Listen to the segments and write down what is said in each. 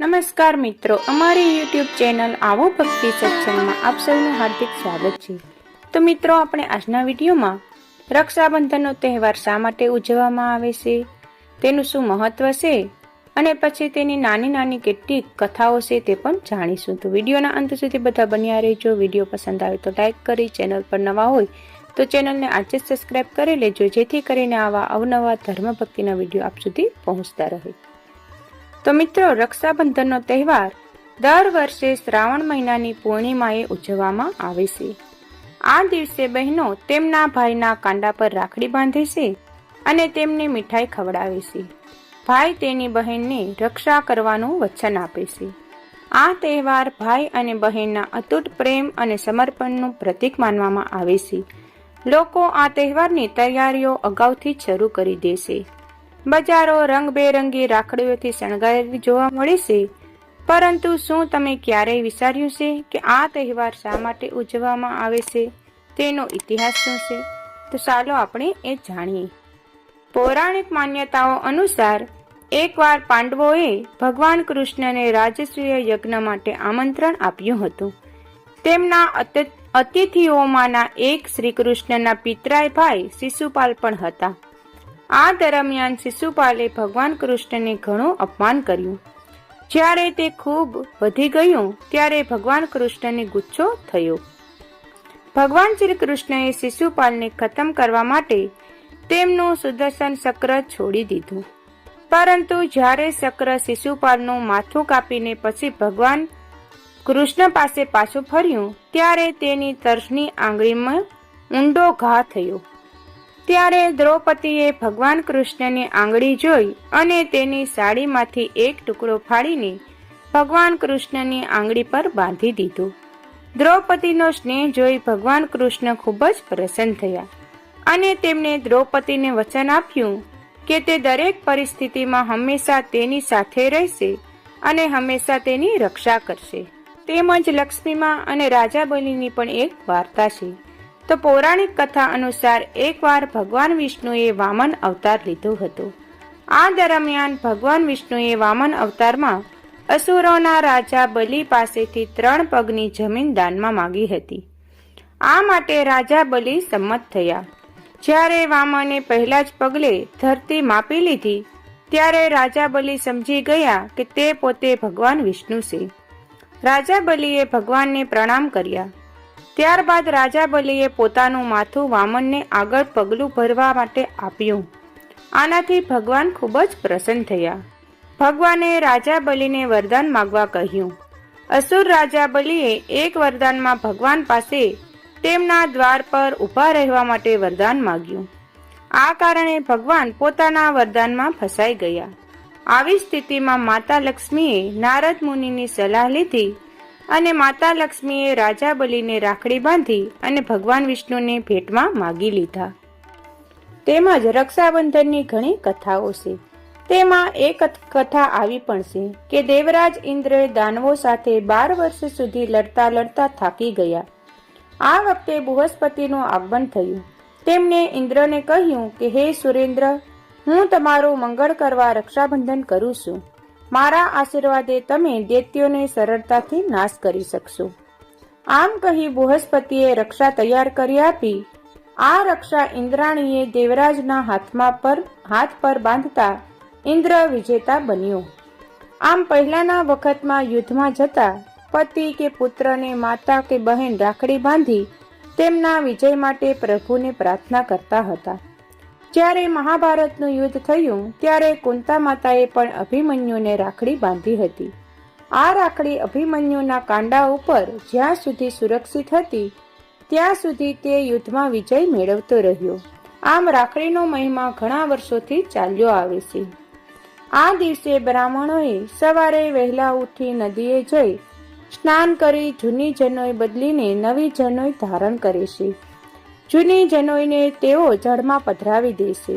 નમસ્કાર મિત્રો, અમારી યુટ્યુબ ચેનલ આવો ભક્તિ સત્સંગમાં આપ સૌનું હાર્દિક સ્વાગત છે. તો મિત્રો, આપણે આજના વિડીયોમાં રક્ષાબંધનનો તહેવાર શા માટે ઉજવવામાં આવે છે, તેનું શું મહત્વ છે અને પછી તેની નાની નાની કેટલીક કથાઓ છે તે પણ જાણીશું. તો વિડીયોના અંત સુધી બધા બન્યા રહેજો. વીડિયો પસંદ આવે તો લાઇક કરી, ચેનલ પર નવા હોય તો ચેનલને આજે જ સબસ્ક્રાઇબ કરી લેજો, જેથી કરીને આવા અવનવા ધર્મ ભક્તિના વીડિયો આપ સુધી પહોંચતા રહે. તો મિત્રો, રક્ષાબંધનનો તહેવાર દર વર્ષે શ્રાવણ મહિનાની પૂર્ણિમાએ ઉજવવામાં આવે છે. આ દિવસે બહેનો તેમના ભાઈના કાંડા પર રાખડી બાંધે છે અને તેમને મીઠાઈ ખવડાવે છે. ભાઈ તેની બહેનને રક્ષા કરવાનું વચન આપે છે. આ તહેવાર ભાઈ અને બહેનના અતૂટ પ્રેમ અને સમર્પણનું પ્રતીક માનવામાં આવે છે. લોકો આ તહેવારની તૈયારીઓ અગાઉથી શરૂ કરી દે છે. બજારો રંગબેરંગી રાખડીઓથી શણગારેલી જોવા મળે છે. પરંતુ શું તમે ક્યારેય વિચાર્યું છે કે આ તહેવાર શા માટે ઉજવવામાં આવે છે? તેનો ઇતિહાસ શું છે? તો ચાલો આપણે એ જાણીએ. પૌરાણિક માન્યતાઓ અનુસાર, એકવાર પાંડવોએ ભગવાન કૃષ્ણને રાજસ્વીય યજ્ઞ માટે આમંત્રણ આપ્યું હતું. તેમના અતિથિઓમાંના એક શ્રી કૃષ્ણના પિતરાય ભાઈ શિશુપાલ પણ હતા. આ દરમિયાન શિશુપાલે ભગવાન કૃષ્ણને ઘણું અપમાન કર્યું. જ્યારે તે ખૂબ વધી ગયું, ત્યારે ભગવાન કૃષ્ણને ગુસ્સો થયો. ભગવાન શ્રી કૃષ્ણએ શિશુપાલને ખતમ કરવા માટે તેમનું સુદર્શન ચક્ર છોડી દીધું. પરંતુ જ્યારે ચક્ર શિશુપાલનું માથું કાપીને પછી ભગવાન કૃષ્ણ પાસે પાછું ફર્યું, ત્યારે તેની તર્સની આંગળીમાં ઊંડો ઘા થયો. ત્યારે દ્રૌપદીએ ભગવાન કૃષ્ણની આંગળી જોઈ અને તેની સાડીમાંથી એક ટુકડો ફાડીને ભગવાન કૃષ્ણની આંગળી પર બાંધી દીધો. દ્રૌપદીનો સ્નેહ જોઈ ભગવાન કૃષ્ણ ખૂબ જ પ્રસન્ન થયા અને તેમણે દ્રૌપદીને વચન આપ્યું કે તે દરેક પરિસ્થિતિમાં હંમેશા તેની સાથે રહેશે અને હંમેશા તેની રક્ષા કરશે. તેમજ લક્ષ્મીમાં અને રાજા બલિની પણ એક વાર્તા છે. તો પૌરાણિક કથા અનુસાર એકવાર ભગવાન વિષ્ણુએ વામન અવતાર લીધો હતો. આ દરમિયાન ભગવાન વિષ્ણુએ વામન અવતારમાં અસુરોના રાજા બલિ પાસેથી ત્રણ પગની જમીન દાનમાં માંગી હતી. આ માટે રાજા બલિ સંમત થયા. જ્યારે વામને પહેલા જ પગલે ધરતી માપી લીધી, ત્યારે રાજા બલિ સમજી ગયા કે તે પોતે ભગવાન વિષ્ણુ છે. રાજા બલિએ ભગવાનને પ્રણામ કર્યા. ત્યારબાદ રાજા બલિએ પોતાનું માથું વામનને આગળ પગલું ભરવા માટે આપ્યું. આનાથી ભગવાન ખૂબ જ પ્રસન્ન થયા. ભગવાને રાજા બલિને વરદાન માગવા કહ્યું. અસુર રાજા બલિએ એક વરદાનમાં ભગવાન પાસે તેમના દ્વાર પર ઊભા રહેવા માટે વરદાન માગ્યું. આ કારણે ભગવાન પોતાના વરદાનમાં ફસાઈ ગયા. આવી સ્થિતિમાં માતા લક્ષ્મીએ નારદ મુનિની સલાહ લીધી અને માતા લક્ષ્મીએ રાજા બલિને રાખડી બાંધી અને ભગવાન વિષ્ણુને ભેટમાં માગી લીધા. તેમજ રક્ષાબંધનની ઘણી કથાઓ છે. તેમાં એક કથા આવી પણ છે કે દેવરાજ ઇન્દ્રએ દાનવો સાથે બાર વર્ષ સુધી લડતા લડતા થાકી ગયા. આ વખતે બૃહસ્પતિનું આગમન થયું. તેમણે ઇન્દ્રને કહ્યું કે, હે સુરેન્દ્ર, હું તમારું મંગળ કરવા રક્ષાબંધન કરું છું. મારા આશીર્વાદે તમે દૈત્યોને સરળતાથી નાશ કરી શકશો. આમ કહી બૃહસ્પતિએ રક્ષા તૈયાર કરી આપી. આ રક્ષા ઇન્દ્રાણીએ દેવરાજના હાથમાં પર, હાથ પર બાંધતા ઇન્દ્ર વિજેતા બન્યો. આમ પહેલાના વખતમાં યુદ્ધમાં જતા પતિ કે પુત્રને માતા કે બહેન રાખડી બાંધી તેમના વિજય માટે પ્રભુને પ્રાર્થના કરતા હતા. જ્યારે મહાભારતનું યુદ્ધ થયું, ત્યારે કુંતા માતાએ પણ અભિમન્યુને રાખડી બાંધી હતી. આ રાખડી અભિમન્યુના કાંડા ઉપર જ્યાં સુધી સુરક્ષિત હતી, ત્યાં સુધી તે યુદ્ધમાં વિજય મેળવતો રહ્યો. આમ રાખડીનો મહિમા ઘણા વર્ષોથી ચાલ્યો આવે છે. આ દિવસે બ્રાહ્મણોએ સવારે વહેલા ઉઠી નદીએ જઈ સ્નાન કરી જૂની જનોઈ બદલીને નવી જનોઈ ધારણ કરે છે. જૂની જનોઈને તેઓ જળમાં પધરાવી દેશે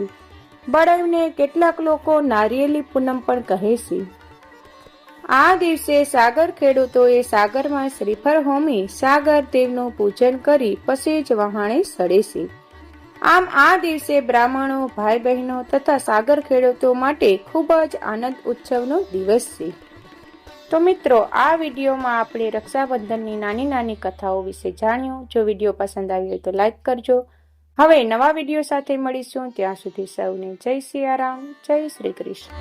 બળવને કેટલાક લોકો નારિયેલી પૂનમ પણ કહે છે. આ દિવસે સાગર ખેડૂતોએ સાગરમાં શ્રીફળ હોમી સાગર દેવનું પૂજન કરી પછી જ વહાણે સડે છે. આમ આ દિવસે બ્રાહ્મણો, ભાઈ બહેનો તથા સાગર ખેડૂતો માટે ખૂબ જ આનંદ ઉત્સવનો દિવસ છે. તો મિત્રો, આ વિડીયોમાં આપણે રક્ષાબંધનની નાની નાની કથાઓ વિશે જાણ્યું. જો વીડિયો પસંદ આવ્યો તો લાઈક કરજો. હવે નવા વીડિયો સાથે મળીશું. ત્યાં સુધી સૌને જય સિયારામ, જય શ્રી કૃષ્ણ.